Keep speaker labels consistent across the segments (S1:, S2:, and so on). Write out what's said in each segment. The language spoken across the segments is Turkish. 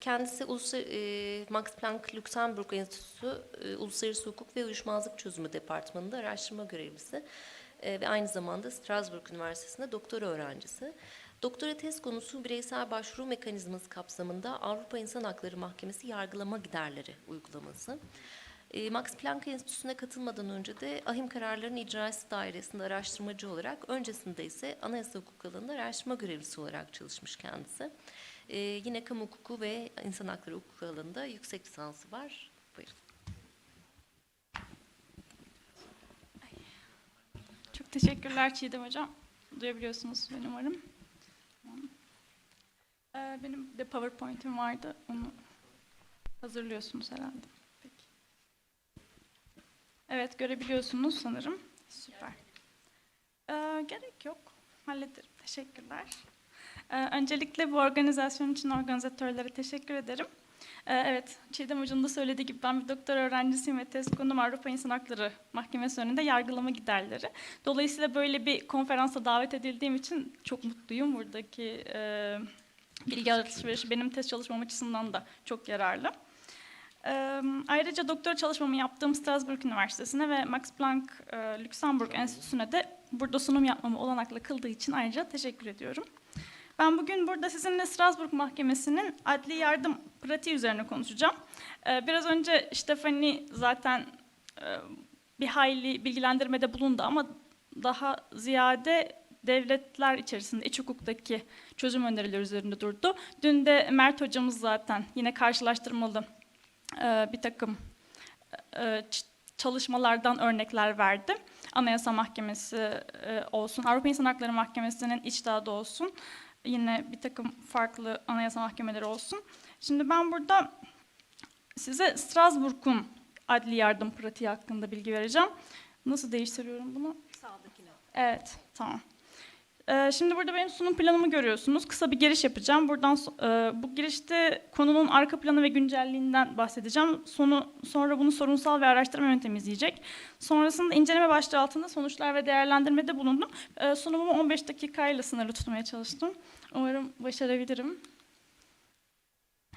S1: Kendisi Uluslar, e, Max Planck Lüksemburg Enstitüsü e, Uluslararası Hukuk ve Uyuşmazlık Çözümü Departmanı'nda araştırma görevlisi e, ve aynı zamanda Strasbourg Üniversitesi'nde doktora öğrencisi. Doktora tez konusu bireysel başvuru mekanizması kapsamında Avrupa İnsan Hakları Mahkemesi yargılama giderleri uygulaması. E, Max Planck Enstitüsü'ne katılmadan önce de ahim kararlarının icrası dairesinde araştırmacı olarak, öncesinde ise anayasa hukuk alanında araştırma görevlisi olarak çalışmış kendisi. E, yine kamu hukuku ve insan hakları hukuku alanında yüksek lisansı var. Buyurun.
S2: Çok teşekkürler Çiğdem Hocam. Duyabiliyorsunuz beni umarım. Ee, benim de PowerPoint'im vardı. Onu hazırlıyorsunuz herhalde. Peki. Evet, görebiliyorsunuz sanırım. Süper. Ee, gerek yok. Hallederim. Teşekkürler. Ee, öncelikle bu organizasyon için organizatörlere teşekkür ederim. Ee, evet, Çiğdem Hoca'nın da söylediği gibi ben bir doktor öğrencisiyim ve tez konum Avrupa İnsan Hakları Mahkemesi önünde yargılama giderleri. Dolayısıyla böyle bir konferansa davet edildiğim için çok mutluyum. Buradaki e, bilgi alışverişi benim tez çalışmam açısından da çok yararlı. Ee, ayrıca doktora çalışmamı yaptığım Strasbourg Üniversitesi'ne ve Max Planck e, Lüksemburg Enstitüsü'ne de burada sunum yapmamı olanakla kıldığı için ayrıca teşekkür ediyorum. Ben bugün burada sizinle Strasbourg Mahkemesi'nin adli yardım pratiği üzerine konuşacağım. Ee, biraz önce Stefani zaten e, bir hayli bilgilendirmede bulundu ama daha ziyade devletler içerisinde iç hukuktaki çözüm önerileri üzerinde durdu. Dün de Mert hocamız zaten yine karşılaştırmalı e, bir takım e, çalışmalardan örnekler verdi. Anayasa Mahkemesi olsun, Avrupa İnsan Hakları Mahkemesi'nin içtihadı olsun, yine bir takım farklı anayasa mahkemeleri olsun. Şimdi ben burada size Strasbourg'un adli yardım pratiği hakkında bilgi vereceğim. Nasıl değiştiriyorum bunu?
S3: Sağdakine.
S2: Evet, tamam. Ee, şimdi burada benim sunum planımı görüyorsunuz. Kısa bir giriş yapacağım. Buradan e, bu girişte konunun arka planı ve güncelliğinden bahsedeceğim. Sonu sonra bunu sorunsal ve araştırma yöntemi izleyecek. Sonrasında inceleme başlığı altında sonuçlar ve değerlendirmede bulundum. Ee, sunumumu 15 dakikayla sınırlı tutmaya çalıştım. Umarım başarabilirim.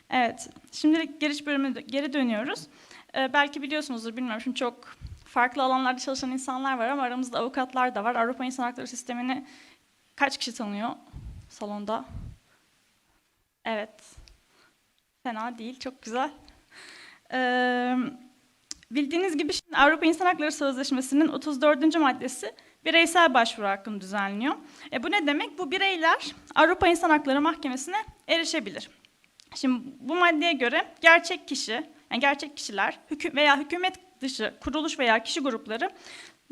S2: Evet, şimdilik giriş bölümüne geri dönüyoruz. Ee, belki biliyorsunuzdur, bilmiyorum. Şimdi çok farklı alanlarda çalışan insanlar var ama aramızda avukatlar da var. Avrupa İnsan Hakları Sistemi'ni kaç kişi tanıyor salonda? Evet. Fena değil, çok güzel. Ee, bildiğiniz gibi şimdi Avrupa İnsan Hakları Sözleşmesi'nin 34. maddesi bireysel başvuru hakkını düzenliyor. E, bu ne demek? Bu bireyler Avrupa İnsan Hakları Mahkemesi'ne erişebilir. Şimdi bu maddeye göre gerçek kişi, yani gerçek kişiler hükü- veya hükümet dışı kuruluş veya kişi grupları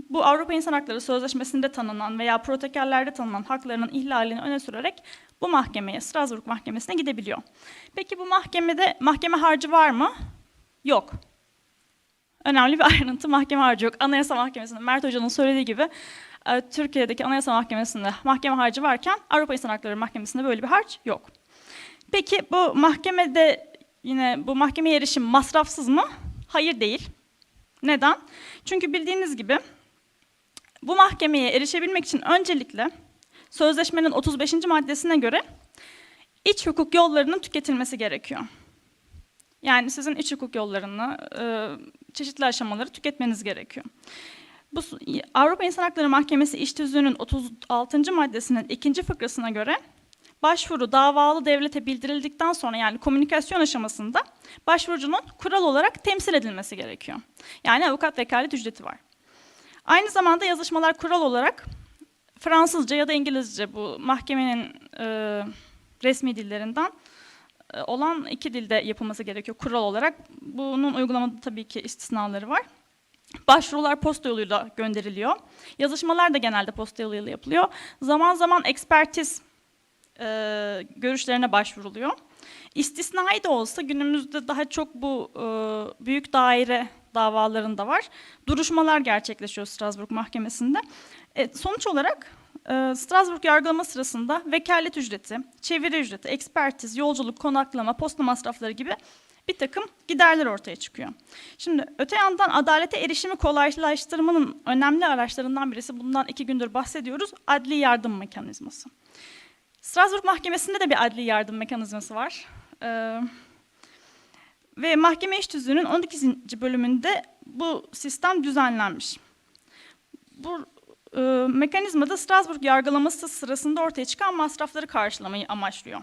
S2: bu Avrupa İnsan Hakları Sözleşmesi'nde tanınan veya protokollerde tanınan haklarının ihlalini öne sürerek bu mahkemeye, Strasbourg Mahkemesi'ne gidebiliyor. Peki bu mahkemede mahkeme harcı var mı? Yok. Önemli bir ayrıntı mahkeme harcı yok. Anayasa Mahkemesi'nde Mert Hoca'nın söylediği gibi e, Türkiye'deki Anayasa Mahkemesi'nde mahkeme harcı varken Avrupa İnsan Hakları Mahkemesi'nde böyle bir harç yok. Peki bu mahkemede yine bu mahkemeye erişim masrafsız mı? Hayır değil. Neden? Çünkü bildiğiniz gibi bu mahkemeye erişebilmek için öncelikle sözleşmenin 35. maddesine göre iç hukuk yollarının tüketilmesi gerekiyor. Yani sizin iç hukuk yollarını, e, çeşitli aşamaları tüketmeniz gerekiyor. Bu Avrupa İnsan Hakları Mahkemesi İş Tüzüğü'nün 36. maddesinin ikinci fıkrasına göre başvuru davalı devlete bildirildikten sonra yani komünikasyon aşamasında başvurucunun kural olarak temsil edilmesi gerekiyor. Yani avukat vekalet ücreti var. Aynı zamanda yazışmalar kural olarak Fransızca ya da İngilizce bu mahkemenin e, resmi dillerinden e, olan iki dilde yapılması gerekiyor kural olarak. Bunun uygulamada tabii ki istisnaları var. Başvurular posta yoluyla gönderiliyor. Yazışmalar da genelde posta yoluyla yapılıyor. Zaman zaman ekspertiz e, görüşlerine başvuruluyor. İstisnai de olsa günümüzde daha çok bu e, büyük daire davalarında var. Duruşmalar gerçekleşiyor Strasbourg Mahkemesi'nde. E, sonuç olarak e, Strasbourg yargılama sırasında vekalet ücreti, çeviri ücreti, ekspertiz, yolculuk, konaklama, posta masrafları gibi bir takım giderler ortaya çıkıyor. Şimdi öte yandan adalete erişimi kolaylaştırmanın önemli araçlarından birisi bundan iki gündür bahsediyoruz. Adli yardım mekanizması. Strasbourg Mahkemesi'nde de bir adli yardım mekanizması var. Ee, Ve mahkeme iş tüzüğünün 12. bölümünde bu sistem düzenlenmiş. Bu e, mekanizmada Strasbourg yargılaması sırasında ortaya çıkan masrafları karşılamayı amaçlıyor.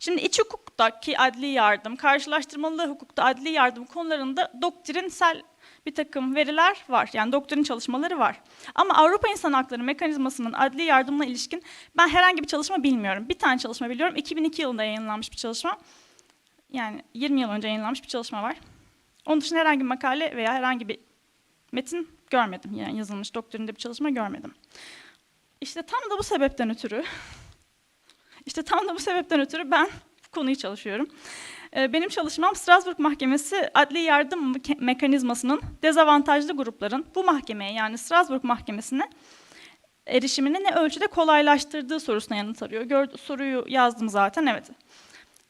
S2: Şimdi iç hukuktaki adli yardım, karşılaştırmalı hukukta adli yardım konularında doktrinsel bir takım veriler var. Yani doktrin çalışmaları var. Ama Avrupa İnsan Hakları Mekanizması'nın adli yardımına ilişkin ben herhangi bir çalışma bilmiyorum. Bir tane çalışma biliyorum. 2002 yılında yayınlanmış bir çalışma. Yani 20 yıl önce yayınlanmış bir çalışma var. Onun dışında herhangi bir makale veya herhangi bir metin görmedim. Yani yazılmış doktrinde bir çalışma görmedim. İşte tam da bu sebepten ötürü işte tam da bu sebepten ötürü ben konuyu çalışıyorum. Ee, Benim çalışmam Strasbourg Mahkemesi adli yardım mekanizmasının dezavantajlı grupların bu mahkemeye yani Strasbourg Mahkemesi'ne erişimini ne ölçüde kolaylaştırdığı sorusuna yanıt arıyor. Gör, soruyu yazdım zaten evet.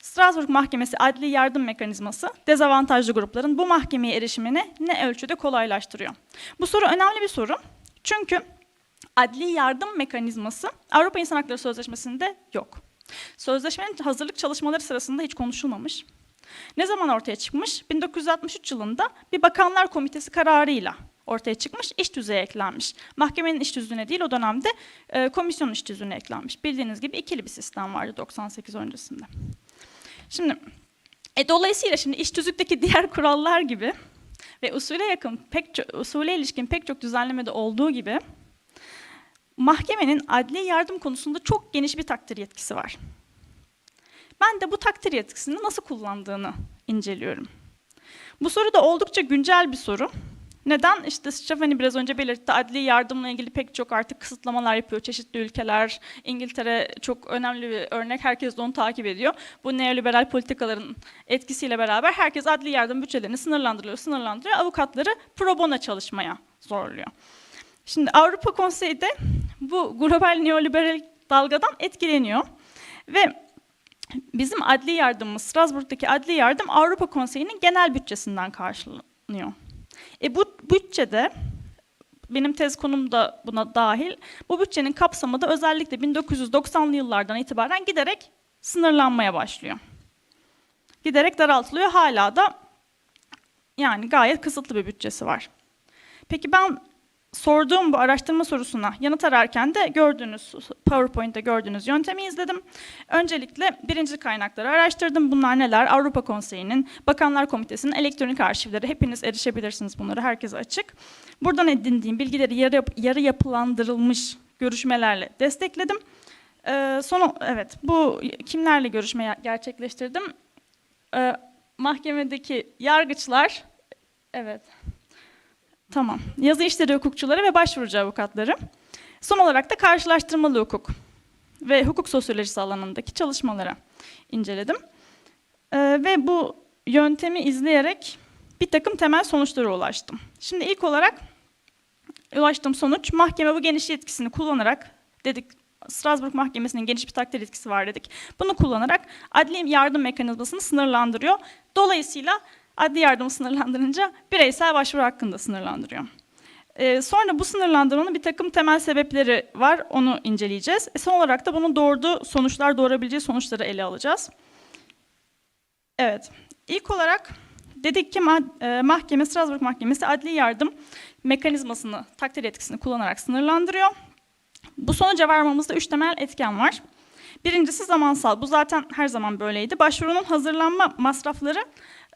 S2: Strasbourg Mahkemesi adli yardım mekanizması dezavantajlı grupların bu mahkemeye erişimini ne ölçüde kolaylaştırıyor? Bu soru önemli bir soru. Çünkü adli yardım mekanizması Avrupa İnsan Hakları Sözleşmesi'nde yok. Sözleşmenin hazırlık çalışmaları sırasında hiç konuşulmamış. Ne zaman ortaya çıkmış? 1963 yılında bir Bakanlar Komitesi kararıyla ortaya çıkmış, iş tüzüğe eklenmiş. Mahkemenin iş tüzüğüne değil o dönemde e, komisyonun iş tüzüğüne eklenmiş. Bildiğiniz gibi ikili bir sistem vardı 98 öncesinde. Şimdi e, dolayısıyla şimdi iş tüzükteki diğer kurallar gibi ve usule yakın pek çok, usule ilişkin pek çok düzenlemede olduğu gibi mahkemenin adli yardım konusunda çok geniş bir takdir yetkisi var. Ben de bu takdir yetkisini nasıl kullandığını inceliyorum. Bu soru da oldukça güncel bir soru. Neden? İşte Stephanie biraz önce belirtti. Adli yardımla ilgili pek çok artık kısıtlamalar yapıyor çeşitli ülkeler. İngiltere çok önemli bir örnek. Herkes de onu takip ediyor. Bu neoliberal politikaların etkisiyle beraber herkes adli yardım bütçelerini sınırlandırıyor, sınırlandırıyor. Avukatları pro bono çalışmaya zorluyor. Şimdi Avrupa Konseyi de bu global neoliberal dalgadan etkileniyor. Ve bizim adli yardımımız, Strasbourg'daki adli yardım Avrupa Konseyi'nin genel bütçesinden karşılanıyor. E bu bütçede, benim tez konum da buna dahil, bu bütçenin kapsamı da özellikle 1990'lı yıllardan itibaren giderek sınırlanmaya başlıyor. Giderek daraltılıyor. Hala da yani gayet kısıtlı bir bütçesi var. Peki ben sorduğum bu araştırma sorusuna yanıt ararken de gördüğünüz, PowerPoint'te gördüğünüz yöntemi izledim. Öncelikle birinci kaynakları araştırdım. Bunlar neler? Avrupa Konseyi'nin, Bakanlar Komitesi'nin elektronik arşivleri. Hepiniz erişebilirsiniz bunlara, herkese açık. Buradan edindiğim bilgileri yarı, yarı yapılandırılmış görüşmelerle destekledim. Ee, son, evet, bu kimlerle görüşme gerçekleştirdim? Ee, mahkemedeki yargıçlar, evet, Tamam. Yazı işleri hukukçuları ve başvurucu avukatları. Son olarak da karşılaştırmalı hukuk ve hukuk sosyolojisi alanındaki çalışmaları inceledim. Ee, ve bu yöntemi izleyerek bir takım temel sonuçlara ulaştım. Şimdi ilk olarak ulaştığım sonuç mahkeme bu geniş yetkisini kullanarak dedik Strasbourg Mahkemesi'nin geniş bir takdir yetkisi var dedik. Bunu kullanarak adli yardım mekanizmasını sınırlandırıyor. Dolayısıyla adli yardımı sınırlandırınca bireysel başvuru hakkında sınırlandırıyor. Ee, sonra bu sınırlandırmanın bir takım temel sebepleri var, onu inceleyeceğiz. E, son olarak da bunun doğurduğu sonuçlar, doğurabileceği sonuçları ele alacağız. Evet, ilk olarak dedik ki e, mahkeme, Strasbourg Mahkemesi adli yardım mekanizmasını, takdir etkisini kullanarak sınırlandırıyor. Bu sonuca varmamızda üç temel etken var. Birincisi zamansal. Bu zaten her zaman böyleydi. Başvurunun hazırlanma masrafları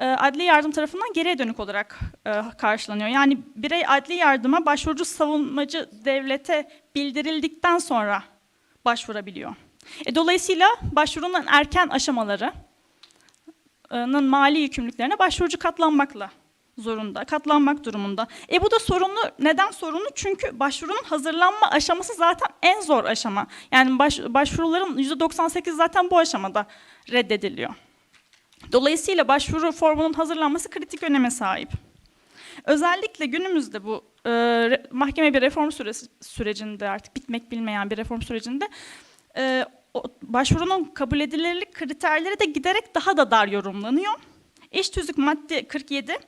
S2: e, adli yardım tarafından geriye dönük olarak e, karşılanıyor. Yani birey adli yardıma başvurucu savunmacı devlete bildirildikten sonra başvurabiliyor. E, dolayısıyla başvurunun erken aşamalarının mali yükümlülüklerine başvurucu katlanmakla zorunda, katlanmak durumunda. E bu da sorunlu. Neden sorunlu? Çünkü başvurunun hazırlanma aşaması zaten en zor aşama. Yani baş, başvuruların %98 zaten bu aşamada reddediliyor. Dolayısıyla başvuru formunun hazırlanması kritik öneme sahip. Özellikle günümüzde bu e, mahkeme bir reform süresi, sürecinde artık bitmek bilmeyen bir reform sürecinde e, o, başvurunun kabul edilirlik kriterleri de giderek daha da dar yorumlanıyor. İş tüzük madde 47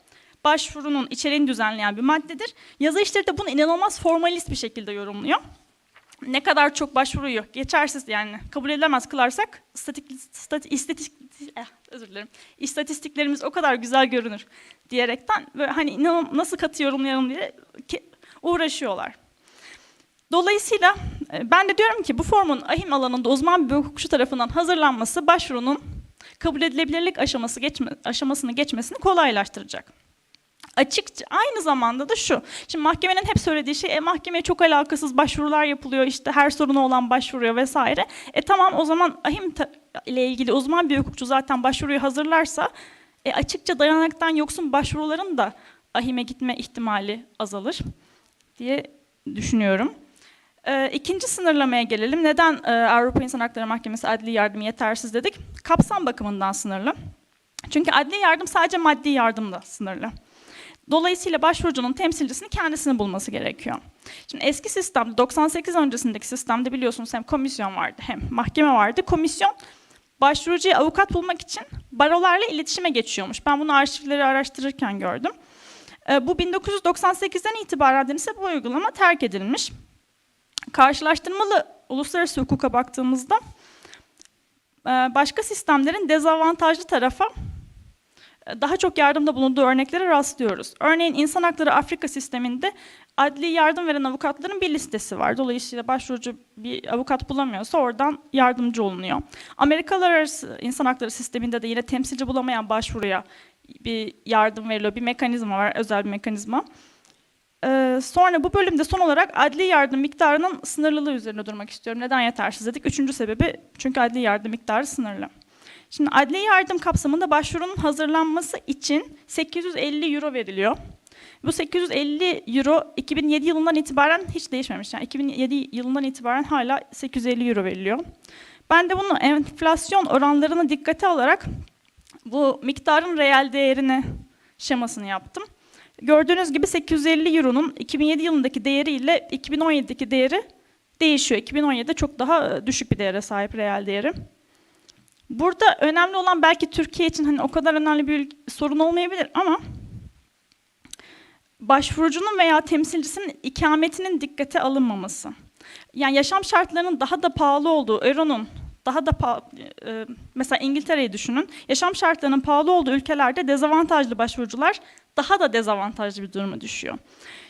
S2: başvurunun içeriğini düzenleyen bir maddedir. Yazı işleri de bunu inanılmaz formalist bir şekilde yorumluyor. ne kadar çok başvuruyu geçersiz yani kabul edilemez kılarsak statik, stati, istatik, eh, özür dilerim. İstatistiklerimiz o kadar güzel görünür diyerekten böyle hani nasıl katı yorumlayalım diye uğraşıyorlar. Dolayısıyla e, ben de diyorum ki bu formun ahim alanında uzman bir hukukçu tarafından hazırlanması başvurunun kabul edilebilirlik aşaması geçme, aşamasını geçmesini kolaylaştıracak. Açıkça aynı zamanda da şu. Şimdi mahkemenin hep söylediği şey e, mahkemeye çok alakasız başvurular yapılıyor. işte her sorunu olan başvuruyor vesaire. E tamam o zaman ahim ile ilgili uzman bir hukukçu zaten başvuruyu hazırlarsa e, açıkça dayanaktan yoksun başvuruların da ahime gitme ihtimali azalır diye düşünüyorum. E, ikinci sınırlamaya gelelim. Neden e, Avrupa İnsan Hakları Mahkemesi adli yardım yetersiz dedik? Kapsam bakımından sınırlı. Çünkü adli yardım sadece maddi yardımla sınırlı. Dolayısıyla başvurucunun temsilcisini kendisini bulması gerekiyor. Şimdi eski sistemde 98 öncesindeki sistemde biliyorsunuz hem komisyon vardı hem mahkeme vardı. Komisyon başvurucuya avukat bulmak için barolarla iletişime geçiyormuş. Ben bunu arşivleri araştırırken gördüm. Ee, Bu 1998'den itibaren ise bu uygulama terk edilmiş. Karşılaştırmalı uluslararası hukuka baktığımızda e, başka sistemlerin dezavantajlı tarafa daha çok yardımda bulunduğu örneklere rastlıyoruz. Örneğin İnsan Hakları Afrika sisteminde adli yardım veren avukatların bir listesi var. Dolayısıyla başvurucu bir avukat bulamıyorsa oradan yardımcı olunuyor. Amerikalar arası insan hakları sisteminde de yine temsilci bulamayan başvuruya bir yardım veriliyor. Bir mekanizma var, özel bir mekanizma. Ee, sonra bu bölümde son olarak adli yardım miktarının sınırlılığı üzerine durmak istiyorum. Neden yetersiz dedik? Üçüncü sebebi çünkü adli yardım miktarı sınırlı. Şimdi adli yardım kapsamında başvurunun hazırlanması için 850 euro veriliyor. Bu 850 euro 2007 yılından itibaren hiç değişmemiş. Yani 2007 yılından itibaren hala 850 euro veriliyor. Ben de bunu enflasyon oranlarını dikkate alarak bu miktarın reel değerini şemasını yaptım. Gördüğünüz gibi 850 euronun 2007 yılındaki değeriyle 2017'deki değeri değişiyor. 2017'de çok daha e, düşük bir değere sahip reel değeri. Burada önemli olan belki Türkiye için hani o kadar önemli bir sorun olmayabilir ama başvurucunun veya temsilcisinin ikametinin dikkate alınmaması. Yani yaşam şartlarının daha da pahalı olduğu, euronun daha da e, mesela İngiltere'yi düşünün. Yaşam şartlarının pahalı olduğu ülkelerde dezavantajlı başvurucular daha da dezavantajlı bir duruma düşüyor.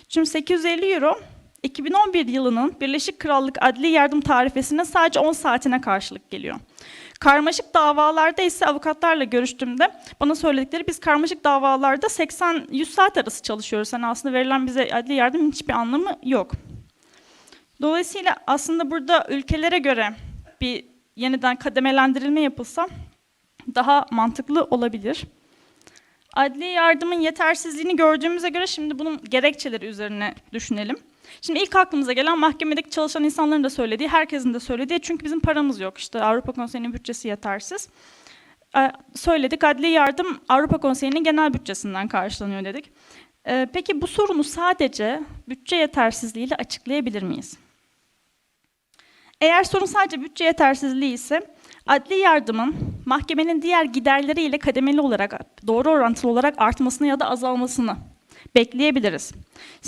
S2: Şimdi 850 euro 2011 yılının Birleşik Krallık Adli Yardım Tarifesi'nin sadece 10 saatine karşılık geliyor. Karmaşık davalarda ise avukatlarla görüştüğümde bana söyledikleri biz karmaşık davalarda 80-100 saat arası çalışıyoruz. Yani aslında verilen bize adli yardım hiçbir anlamı yok. Dolayısıyla aslında burada ülkelere göre bir yeniden kademelendirilme yapılsa daha mantıklı olabilir. Adli yardımın yetersizliğini gördüğümüze göre şimdi bunun gerekçeleri üzerine düşünelim. Şimdi ilk aklımıza gelen mahkemedeki çalışan insanların da söylediği, herkesin de söylediği çünkü bizim paramız yok. İşte Avrupa Konseyi'nin bütçesi yetersiz. Ee, söyledik adli yardım Avrupa Konseyi'nin genel bütçesinden karşılanıyor dedik. Ee, peki bu sorunu sadece bütçe yetersizliğiyle açıklayabilir miyiz? Eğer sorun sadece bütçe yetersizliği ise adli yardımın mahkemenin diğer giderleriyle kademeli olarak doğru orantılı olarak artmasını ya da azalmasını bekleyebiliriz.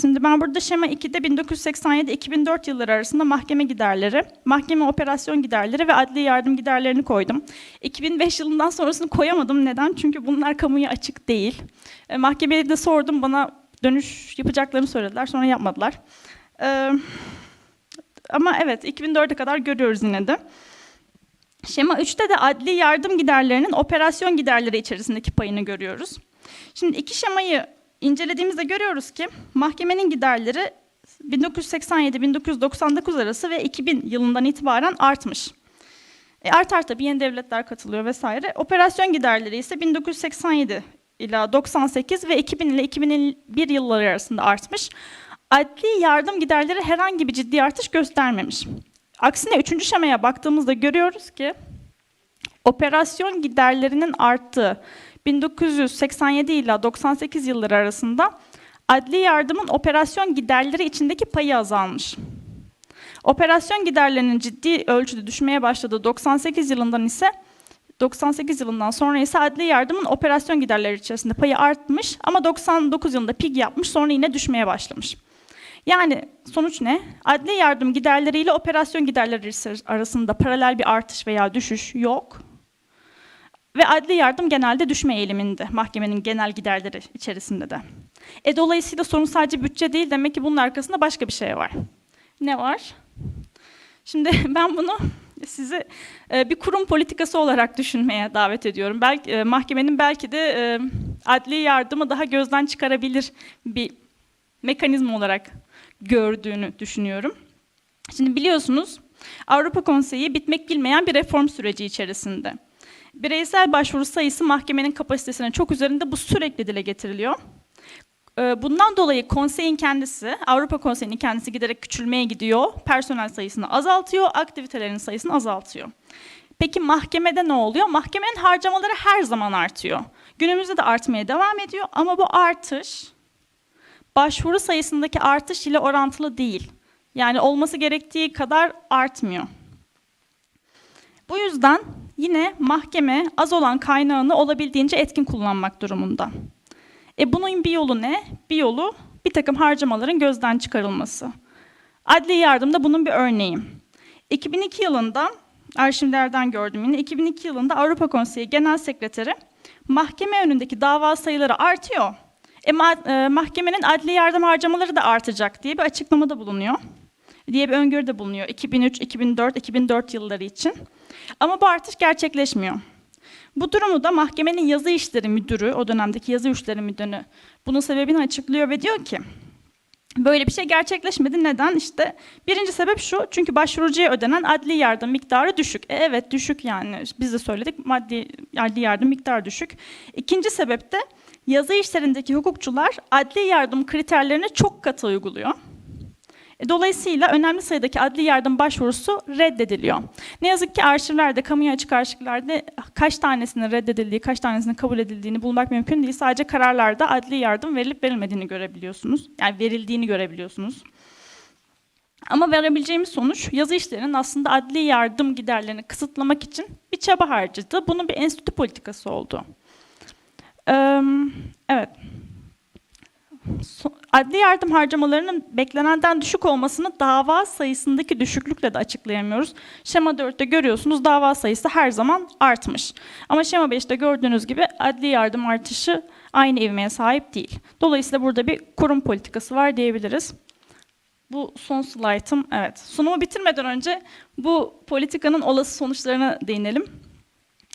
S2: Şimdi ben burada şema 2'de 1987-2004 yılları arasında mahkeme giderleri, mahkeme operasyon giderleri ve adli yardım giderlerini koydum. 2005 yılından sonrasını koyamadım. Neden? Çünkü bunlar kamuya açık değil. E, mahkemeye de sordum, bana dönüş yapacaklarını söylediler, sonra yapmadılar. E, ama evet 2004'e kadar görüyoruz yine de. Şema 3'te de adli yardım giderlerinin operasyon giderleri içerisindeki payını görüyoruz. Şimdi iki şemayı incelediğimizde görüyoruz ki mahkemenin giderleri 1987-1999 arası ve 2000 yılından itibaren artmış. E art art tabii yeni devletler katılıyor vesaire. Operasyon giderleri ise 1987 ila 98 ve 2000 ile 2001 yılları arasında artmış. Adli yardım giderleri herhangi bir ciddi artış göstermemiş. Aksine üçüncü şemaya baktığımızda görüyoruz ki operasyon giderlerinin arttığı 1987 ile 98 yılları arasında adli yardımın operasyon giderleri içindeki payı azalmış. Operasyon giderlerinin ciddi ölçüde düşmeye başladığı 98 yılından ise 98 yılından sonra ise adli yardımın operasyon giderleri içerisinde payı artmış ama 99 yılında pik yapmış sonra yine düşmeye başlamış. Yani sonuç ne? Adli yardım giderleriyle operasyon giderleri arasında paralel bir artış veya düşüş yok. Ve adli yardım genelde düşme eğiliminde, mahkemenin genel giderleri içerisinde de. E dolayısıyla sorun sadece bütçe değil, demek ki bunun arkasında başka bir şey var. Ne var? Şimdi ben bunu sizi e, bir kurum politikası olarak düşünmeye davet ediyorum. Belki e, mahkemenin belki de e, adli yardımı daha gözden çıkarabilir bir mekanizma olarak gördüğünü düşünüyorum. Şimdi biliyorsunuz Avrupa Konseyi bitmek bilmeyen bir reform süreci içerisinde. Bireysel başvuru sayısı mahkemenin kapasitesinin çok üzerinde bu sürekli dile getiriliyor. Ee, Bundan dolayı konseyin kendisi, Avrupa Konseyi'nin kendisi giderek küçülmeye gidiyor. Personel sayısını azaltıyor, aktivitelerin sayısını azaltıyor. Peki mahkemede ne oluyor? Mahkemenin harcamaları her zaman artıyor. Günümüzde de artmaya devam ediyor ama bu artış başvuru sayısındaki artış ile orantılı değil. Yani olması gerektiği kadar artmıyor. Bu yüzden yine mahkeme az olan kaynağını olabildiğince etkin kullanmak durumunda. E bunun bir yolu ne? Bir yolu bir takım harcamaların gözden çıkarılması. Adli yardım da bunun bir örneği. 2002 yılında, arşivlerden gördüm yine, 2002 yılında Avrupa Konseyi Genel Sekreteri mahkeme önündeki dava sayıları artıyor. E, e, mahkemenin adli yardım harcamaları da artacak diye bir açıklamada bulunuyor. Diye bir öngörüde bulunuyor 2003, 2004, 2004 yılları için. Ama bu artış gerçekleşmiyor. Bu durumu da mahkemenin yazı işleri müdürü, o dönemdeki yazı işleri müdürü bunun sebebini açıklıyor ve diyor ki böyle bir şey gerçekleşmedi. Neden? İşte birinci sebep şu, çünkü başvurucuya ödenen adli yardım miktarı düşük. E, evet düşük yani, biz de söyledik maddi adli yardım miktarı düşük. İkinci sebep de yazı işlerindeki hukukçular adli yardım kriterlerini çok katı uyguluyor. E, Dolayısıyla önemli sayıdaki adli yardım başvurusu reddediliyor. Ne yazık ki arşivlerde, kamuya açık arşivlerde kaç tanesinin reddedildiği, kaç tanesinin kabul edildiğini bulmak mümkün değil. Sadece kararlarda adli yardım verilip verilmediğini görebiliyorsunuz. Yani verildiğini görebiliyorsunuz. Ama verebileceğimiz sonuç yazı işlerinin aslında adli yardım giderlerini kısıtlamak için bir çaba harcadı. Bunun bir enstitü politikası oldu. Eee, Evet. So- Adli yardım harcamalarının beklenenden düşük olmasını dava sayısındaki düşüklükle de açıklayamıyoruz. Şema 4'te görüyorsunuz dava sayısı her zaman artmış. Ama şema 5'te gördüğünüz gibi adli yardım artışı aynı ivmeye sahip değil. Dolayısıyla burada bir kurum politikası var diyebiliriz. Bu son slaytım. Evet. Sunumu bitirmeden önce bu politikanın olası sonuçlarına değinelim.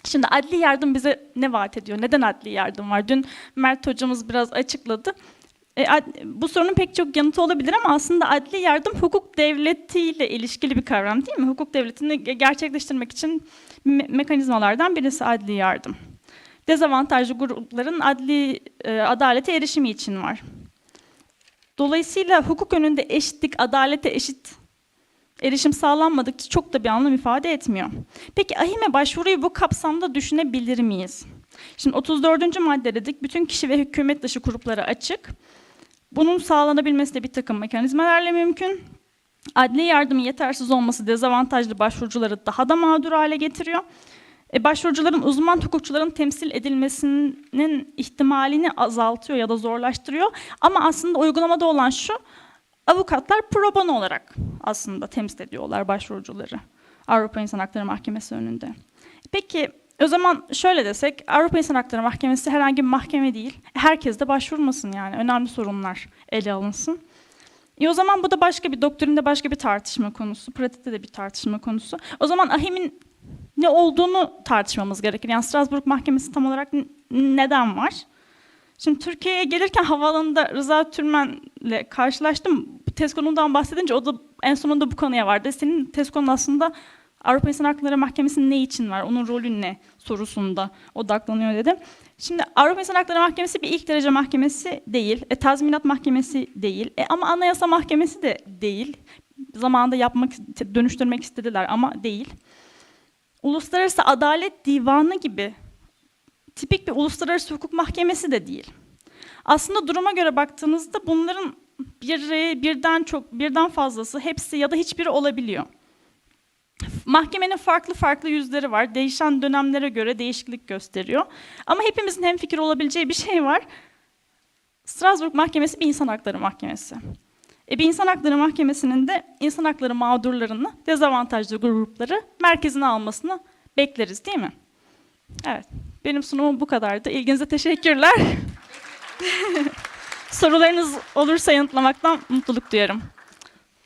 S2: Şimdi adli yardım bize ne vaat ediyor? Neden adli yardım var? Dün Mert hocamız biraz açıkladı. E, bu sorunun pek çok yanıtı olabilir ama aslında adli yardım hukuk devletiyle ilişkili bir kavram değil mi? Hukuk devletini ge- gerçekleştirmek için me- mekanizmalardan birisi adli yardım. Dezavantajlı grupların adli e, adalete erişimi için var. Dolayısıyla hukuk önünde eşitlik, adalete eşit erişim sağlanmadıkça çok da bir anlam ifade etmiyor. Peki ahime başvuruyu bu kapsamda düşünebilir miyiz? Şimdi 34. madde dedik, bütün kişi ve hükümet dışı gruplara açık. Bunun sağlanabilmesi de bir takım mekanizmalarla mümkün. Adli yardımın yetersiz olması dezavantajlı başvurucuları daha da mağdur hale getiriyor. E, başvurucuların uzman hukukçuların temsil edilmesinin ihtimalini azaltıyor ya da zorlaştırıyor. Ama aslında uygulamada olan şu, avukatlar pro bono olarak aslında temsil ediyorlar başvurucuları Avrupa İnsan Hakları Mahkemesi önünde. Peki o zaman şöyle desek, Avrupa İnsan Hakları Mahkemesi herhangi bir mahkeme değil. Herkes de başvurmasın yani. Önemli sorunlar ele alınsın. E o zaman bu da başka bir doktrinde başka bir tartışma konusu. Pratikte de bir tartışma konusu. O zaman ahimin ne olduğunu tartışmamız gerekir. Yani Strasbourg Mahkemesi tam olarak neden var? Şimdi Türkiye'ye gelirken havaalanında Rıza Türmen'le karşılaştım. Tez konumdan bahsedince o da en sonunda bu konuya vardı. Senin tez konun aslında Avrupa İnsan Hakları Mahkemesi ne için var? Onun rolü ne? sorusunda odaklanıyor dedi. Şimdi Avrupa İnsan Hakları Mahkemesi bir ilk derece mahkemesi değil. E, tazminat mahkemesi değil. E, ama anayasa mahkemesi de değil. Zamanında yapmak, dönüştürmek istediler ama değil. Uluslararası Adalet Divanı gibi tipik bir uluslararası hukuk mahkemesi de değil. Aslında duruma göre baktığınızda bunların biri, birden çok, birden fazlası, hepsi ya da hiçbiri olabiliyor. Mahkemenin farklı farklı yüzleri var. Değişen dönemlere göre değişiklik gösteriyor. Ama hepimizin hemfikir olabileceği bir şey var. Strasbourg Mahkemesi bir insan hakları mahkemesi. E, bir insan hakları mahkemesinin de insan hakları mağdurlarını, dezavantajlı grupları merkezine almasını bekleriz değil mi? Evet, benim sunumum bu kadardı. İlginize teşekkürler. Sorularınız olursa yanıtlamaktan mutluluk duyarım.